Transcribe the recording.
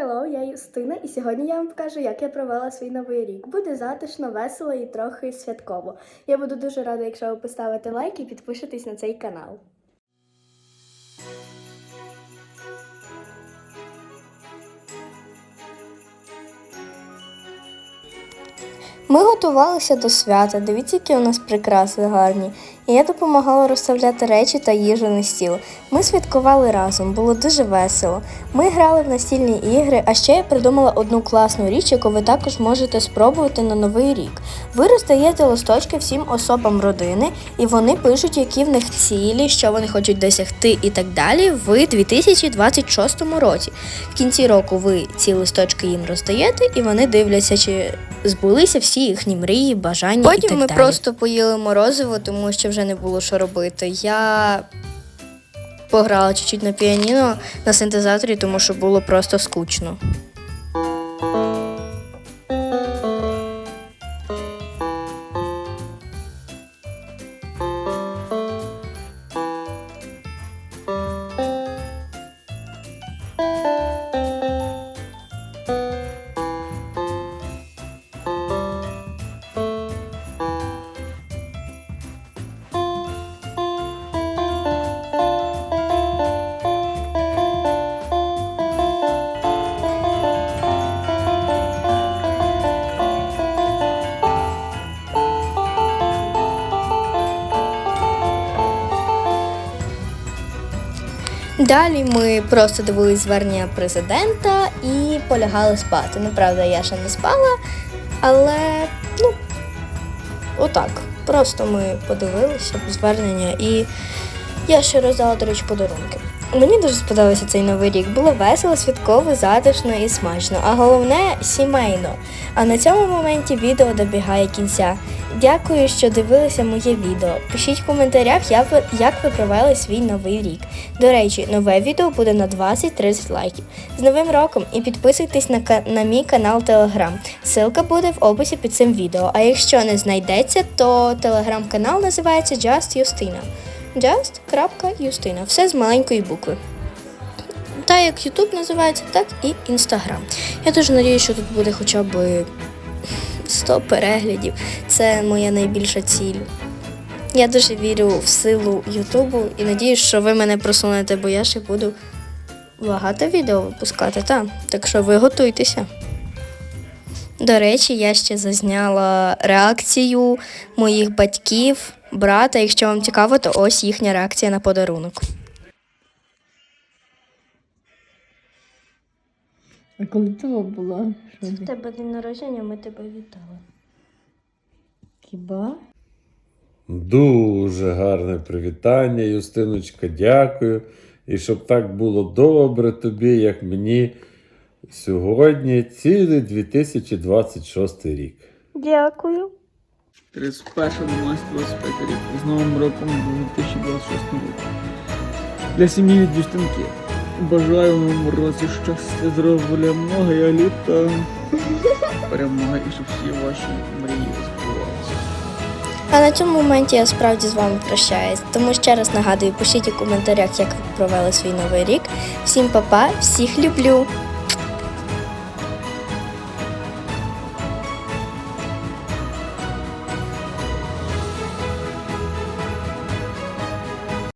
Hello, я Юстина, і сьогодні я вам покажу, як я провела свій новий рік. Буде затишно, весело і трохи святково. Я буду дуже рада, якщо ви поставите лайк і підпишетесь на цей канал. Ми готувалися до свята. Дивіться, які у нас прикраси гарні. І я допомагала розставляти речі та їжу на стіл. Ми святкували разом, було дуже весело. Ми грали в настільні ігри, а ще я придумала одну класну річ, яку ви також можете спробувати на новий рік. Ви роздаєте листочки всім особам родини, і вони пишуть, які в них цілі, що вони хочуть досягти і так далі в 2026 році. В кінці року ви ці листочки їм роздаєте, і вони дивляться, чи збулися всі їхні мрії, бажання. Потім і так ми далі. просто поїли морозиво, тому що вже не було що робити. Я пограла чуть-чуть на піаніно на синтезаторі, тому що було просто скучно. Далі ми просто дивились звернення президента і полягали спати. Ну, правда, я ще не спала, але ну, отак. Просто ми подивилися звернення і я ще роздала, до речі, подарунки. Мені дуже сподобався цей новий рік. Було весело, святково, затишно і смачно. А головне сімейно. А на цьому моменті відео добігає кінця. Дякую, що дивилися моє відео. Пишіть в коментарях, як ви, провели свій новий рік. До речі, нове відео буде на 20-30 лайків. З Новим роком і підписуйтесь на, на мій канал Телеграм. Ссылка буде в описі під цим відео. А якщо не знайдеться, то телеграм-канал називається Just Justina. Just.Justina. Все з маленької букви. Та як YouTube називається, так і Instagram. Я дуже надіюся, що тут буде хоча б 100 переглядів. Це моя найбільша ціль. Я дуже вірю в силу Ютубу і надіюсь, що ви мене просунете, бо я ще буду багато відео випускати, та. так що ви готуйтеся. До речі, я ще зазняла реакцію моїх батьків, брата. Якщо вам цікаво, то ось їхня реакція на подарунок. А коли того була? Що В тебе день народження, ми тебе вітали. Хіба? Дуже гарне привітання, Юстиночка, дякую. І щоб так було добре тобі, як мені сьогодні, цілий 2026 рік. Дякую. 31 25 рік. З Новим роком 2026 року. Для сім'ї від Юстинки. Бажаю в новому році щастя, здоров'я, много я літа. Перемоги і щоб всі ваші мрії збувалися. А на цьому моменті я справді з вами прощаюсь. Тому ще раз нагадую, пишіть у коментарях, як ви провели свій новий рік. Всім па-па, всіх люблю!